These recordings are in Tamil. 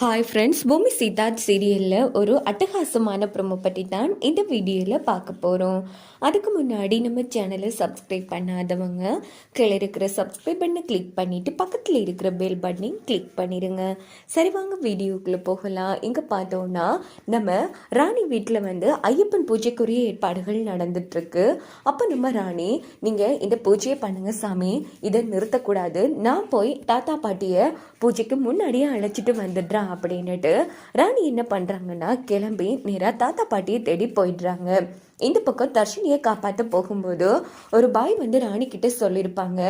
ஹாய் ஃப்ரெண்ட்ஸ் பூமி சித்தார்த் சீரியலில் ஒரு அட்டகாசமான ப்ரோமோ பற்றி தான் இந்த வீடியோவில் பார்க்க போகிறோம் அதுக்கு முன்னாடி நம்ம சேனலை சப்ஸ்கிரைப் பண்ணாதவங்க கீழே இருக்கிற சப்ஸ்கிரைப் பண்ணை கிளிக் பண்ணிவிட்டு பக்கத்தில் இருக்கிற பெல் பட்டனையும் கிளிக் பண்ணிடுங்க சரி வாங்க வீடியோக்குள்ளே போகலாம். இங்கே பார்த்தோன்னா நம்ம ராணி வீட்டில் வந்து ஐயப்பன் பூஜைக்குரிய ஏற்பாடுகள் நடந்துட்டுருக்கு. அப்போ நம்ம ராணி நீங்கள் இந்த பூஜையை பண்ணுங்கள் சாமி இதை நிறுத்தக்கூடாது. நான் போய் தாத்தா பாட்டியை பூஜைக்கு முன்னாடியே அழைச்சிட்டு வந்துடுறேன். அப்படின்னுட்டு ராணி என்ன பண்ணுறாங்கன்னா கிளம்பி நேராக தாத்தா பாட்டியை தேடி போயிடுறாங்க. இந்த பக்கம் தர்ஷினியை காப்பாற்ற போகும்போது ஒரு பாய் வந்து ராணிக்கிட்ட சொல்லியிருப்பாங்க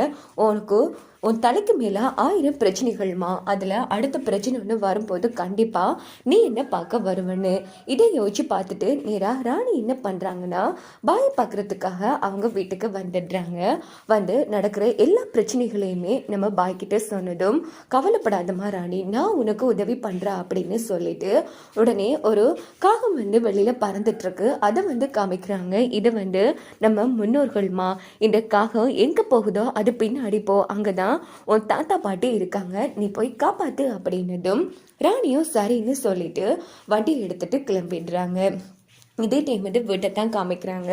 உனக்கு உன் தலைக்கு மேலே ஆயிரம் பிரச்சனைகள்மா. அதில் அடுத்த பிரச்சனை ஒன்று வரும்போது கண்டிப்பாக நீ என்ன பார்க்க வருவன்னு. இதை யோசிச்சு பார்த்துட்டு நேராக ராணி என்ன பண்ணுறாங்கன்னா பாயை பார்க்குறதுக்காக அவங்க வீட்டுக்கு வந்துடுறாங்க. வந்து நடக்கிற எல்லா பிரச்சனைகளையுமே நம்ம பாய்கிட்ட சொன்னதும் கவலைப்படாதம்மா ராணி நான் உனக்கு உதவி பண்ணுறேன் அப்படின்னு சொல்லிட்டு உடனே ஒரு காகம் வந்து வெளியில் பறந்துட்டுருக்கு அதை வந்து காமிக்கிறாங்க இது வந்து நம்ம முன்னோர்கள்மா இந்த காகம் எங்கே போகுதோ அது பின்னாடி போ அங்கே தான் உன் தாத்தா பாட்டி இருக்காங்க. நீ போய் காப்பாற்று அப்படின்னதும் ராணியும் சரின்னு சொல்லிட்டு வண்டி எடுத்துட்டு கிளம்பிடுறாங்க. இதே டைம் வந்து வீட்டை தான் காமிக்கிறாங்க.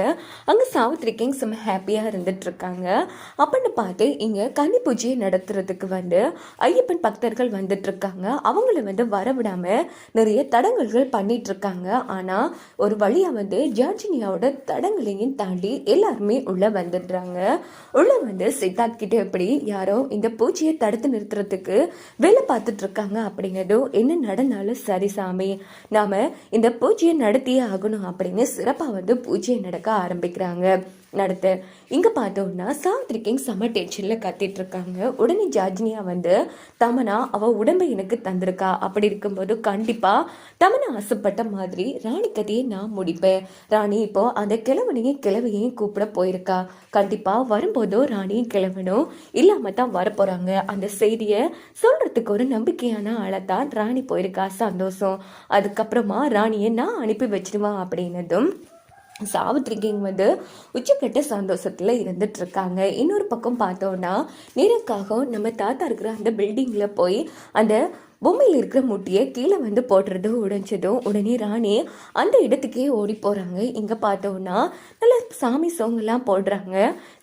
அங்கே சாவித்ரிக்கிங் செம்ம ஹாப்பியாக இருந்துட்டு இருக்காங்க அப்படின்னு பார்த்து இங்கே கனி பூஜையை நடத்துறதுக்கு வந்து ஐயப்பன் பக்தர்கள் வந்துட்டு இருக்காங்க அவங்கள வந்து வரவிடாமல் நிறைய தடங்கல்கள் பண்ணிட்டு இருக்காங்க ஆனால் ஒரு வழியாக வந்து ஜார்ஜினியாவோட தடங்களையும் தாண்டி எல்லாருமே உள்ளே வந்துடுறாங்க. உள்ளே வந்து சித்தார்த் கிட்ட எப்படி யாரோ இந்த பூஜையை தடுத்து நிறுத்துறதுக்கு வேலை பார்த்துட்டு இருக்காங்க அப்படிங்கிறதும் என்ன நடந்தாலும் சரி சாமி. நாம் இந்த பூஜையை நடத்தியே ஆகணும் அப்படின்னு சிறப்பாக வந்து பூஜையை நடக்க ஆரம்பிக்கிறாங்க. நடத்து. இங்கே பார்த்தோம்னா சாவித்ரி கிங் செம்ம டென்ஷனில் கத்திட்டு இருக்காங்க உடனே ஜாஜினியா வந்து தமனா அவள் உடம்பை எனக்கு தந்திருக்கா? அப்படி இருக்கும்போது கண்டிப்பாக தமனா ஆசைப்பட்ட மாதிரி ராணி கதையை நான் முடிப்பேன். ராணி இப்போ அந்த கிழவனையும் கிழவையும் கூப்பிட போயிருக்கா. கண்டிப்பாக வரும்போதோ ராணியும் கிழவனும் இல்லாமல் தான் வரப்போகிறாங்க அந்த செய்தியை சொல்கிறதுக்கு ஒரு நம்பிக்கையான ஆளை ராணி போயிருக்கா. சந்தோஷம். அதுக்கப்புறமா ராணியை நான் அனுப்பி வச்சிருவான் அப்படின்னதும் சாவித்ரிகிங் வந்து உச்சக்கட்ட சந்தோஷத்தில் இருந்துட்டுருக்காங்க. இன்னொரு பக்கம் பார்த்தோன்னா நேருக்காக நம்ம தாத்தா இருக்கிற அந்த பில்டிங்கில் போய் அந்த பொம்மையில் இருக்கிற முட்டியை கீழே வந்து போடுறது உடைஞ்சதும் உடனே ராணி அந்த இடத்துக்கே ஓடி போகிறாங்க இங்கே பார்த்தோன்னா நல்ல சாமி சோங்கெல்லாம் போடுறாங்க.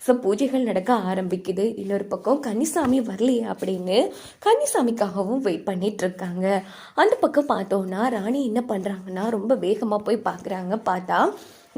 ஸோ பூஜைகள் நடக்க ஆரம்பிக்குது. இன்னொரு பக்கம் கன்னிசாமி வரலையே அப்படின்னு கன்னிசாமிக்காகவும் வெயிட் பண்ணிகிட்ருக்காங்க இருக்காங்க அந்த பக்கம் பார்த்தோன்னா ராணி என்ன பண்ணுறாங்கன்னா ரொம்ப வேகமாக போய் பார்க்குறாங்க. பார்த்தா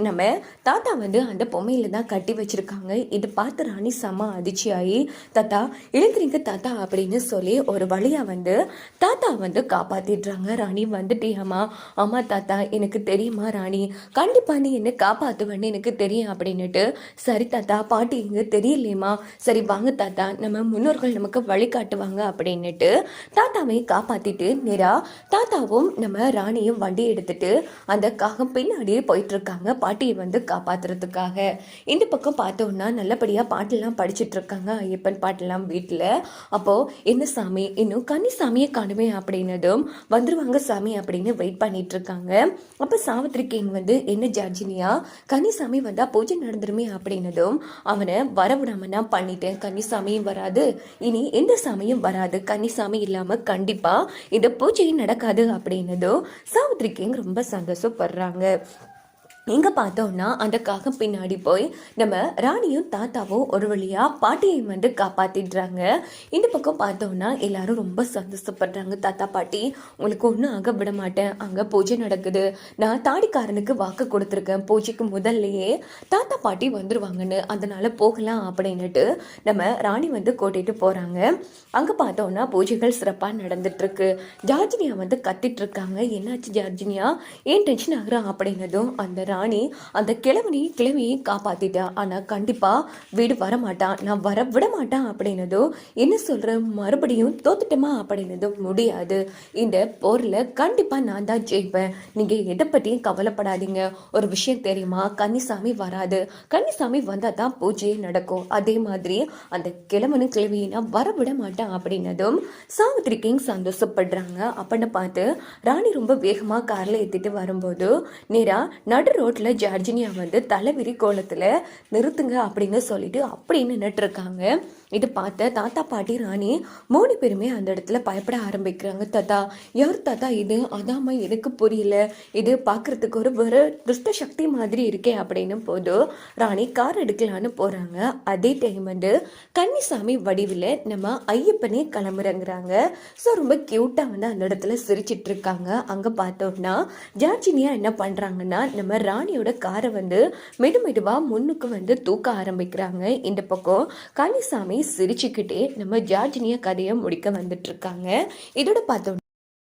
நம்ம தாத்தா வந்து அந்த பொம்மையில தான் கட்டி வச்சிருக்காங்க. இது பார்த்து ராணி செம்ம அதிர்ச்சியாகி தாத்தா எழுந்திரிங்க தாத்தா அப்படின்னு சொல்லி ஒரு வழியா வந்து தாத்தா வந்து காப்பாத்திடுறாங்க. ராணி வந்துட்டியாமா ஆமா தாத்தா எனக்கு தெரியுமா ராணி? கண்டிப்பா நீ என்ன காப்பாற்றுவேன்னு எனக்கு தெரியும் அப்படின்னுட்டு சரி தாத்தா பாட்டி இங்க தெரியலையம்மா. சரி வாங்க தாத்தா நம்ம முன்னோர்கள் நமக்கு வழிகாட்டுவாங்க அப்படின்னுட்டு தாத்தாவை காப்பாத்திட்டு நேரா தாத்தாவும் நம்ம ராணியும் வண்டி எடுத்துட்டு அந்த காகம் பின்னாடியே போயிட்டு இருக்காங்க. பாட்டியை வந்து காப்பாத்துறதுக்காக. இந்த பக்கம் பார்த்தோம்னா நல்லபடியாக பாட்டெல்லாம் படிச்சுட்டு இருக்காங்க ஐயப்பன் பாட்டெல்லாம் வீட்டில் அப்போது என்ன சாமி? இன்னும் கன்னி சாமியை காணுமே அப்படின்னதும் வந்துருவாங்க சாமி அப்படின்னு வெயிட் பண்ணிட்டு இருக்காங்க அப்போ சாவித்ரி கிங் வந்து என்ன ஜார்ஜினியா? கன்னிசாமி வந்தால் பூஜை நடந்துருமே அப்படின்னதும் அவனை வரவிடாம நான் பண்ணிட்டேன் கன்னிசாமியும் வராது. இனி எந்த சாமியும் வராது. கன்னிசாமி இல்லாமல் கண்டிப்பாக இந்த பூஜையும் நடக்காது அப்படின்னதும் சாவித்ரி கிங் ரொம்ப சந்தோஷப்படுறாங்க. எங்கே பார்த்தோம்னா அந்த காகம் பின்னாடி போய் நம்ம ராணியும் தாத்தாவும் ஒரு வழியாக பாட்டியை வந்து காப்பாற்றிடுறாங்க இந்த பக்கம் பார்த்தோம்னா எல்லாரும் ரொம்ப சந்தோஷப்படுறாங்க. தாத்தா பாட்டி உங்களுக்கு ஒன்றும் ஆக விட மாட்டேன். அங்கே பூஜை நடக்குது. நான் தாடிக்காரனுக்கு வாக்கு கொடுத்துருக்கேன். பூஜைக்கு முதல்லையே தாத்தா பாட்டி வந்துருவாங்கன்னு. அதனால் போகலாம் அப்படின்னுட்டு நம்ம ராணி வந்து கூட்டிகிட்டு போகிறாங்க அங்கே பார்த்தோம்னா பூஜைகள் சிறப்பாக நடந்துட்டுருக்கு. ஜார்ஜினியா வந்து கத்திட்டு இருக்காங்க என்னாச்சு ஜார்ஜினியா? ஏன் டென்ஷன் ஆகுறான் அப்படின்னதும் அந்த ராணி அந்த கிழவனையும் கிழவியை காப்பாத்திட்டா. ஆனா கண்டிப்பா வீடு வரமாட்டான் நான் வர விட மாட்டான் அப்படின்னதும் என்ன சொல்ற? மறுபடியும் தோத்துட்டோமா அப்படின்னதும் முடியாது. இந்த போர்ல கண்டிப்பா நான் தான் ஜெயிப்பேன். நீங்க எதை பத்தியும் கவலைப்படாதீங்க. ஒரு விஷயம் தெரியுமா? கன்னிசாமி வராது. கன்னிசாமி வந்தா தான் பூஜையே நடக்கும். அதே மாதிரி அந்த கிழவனும் கிழவியை நான் வர விட மாட்டேன் அப்படின்னதும் சாவித்ரி கிங் சந்தோஷப்படுறாங்க. அப்படின்னு பார்த்து ராணி ரொம்ப வேகமா கார்ல ஏத்திட்டு வரும்போது நேரா நடு ரோட்டில் ஜார்ஜினியா வந்து தலைவிரி கோலத்தில் நிறுத்துங்க அப்படின்னு சொல்லிட்டு அப்படி நின்றுட்டுருக்காங்க இது பார்த்த தாத்தா பாட்டி ராணி மூணு பேருமே அந்த இடத்துல பயப்பட ஆரம்பிக்கிறாங்க. தாத்தா யார் தாத்தா இது? அதாம்மா எனக்கு புரியல. இது பார்க்கறதுக்கு ஒரு ஒரு துஷ்ட சக்தி மாதிரி இருக்கே அப்படின்னு போது ராணி கார் எடுக்கலான்னு போகிறாங்க அதே டைம் வந்து கன்னிசாமி வடிவில் நம்ம ஐயப்பனே கிளம்புறங்கிறாங்க. ஸோ ரொம்ப க்யூட்டாக வந்து அந்த இடத்துல சிரிச்சிட்டு இருக்காங்க அங்கே பார்த்தோம்னா ஜார்ஜினியா என்ன பண்ணுறாங்கன்னா நம்ம ராணியோட காரை வந்து மெது மெதுவாக முன்னுக்கு வந்து தூக்க ஆரம்பிக்கிறாங்க. இந்த பக்கம் கனிசாமி சிரிச்சுக்கிட்டே நம்ம ஜார்ஜினிய கதையை முடிக்க வந்துட்டு இருக்காங்க. இதோட பார்த்தோம்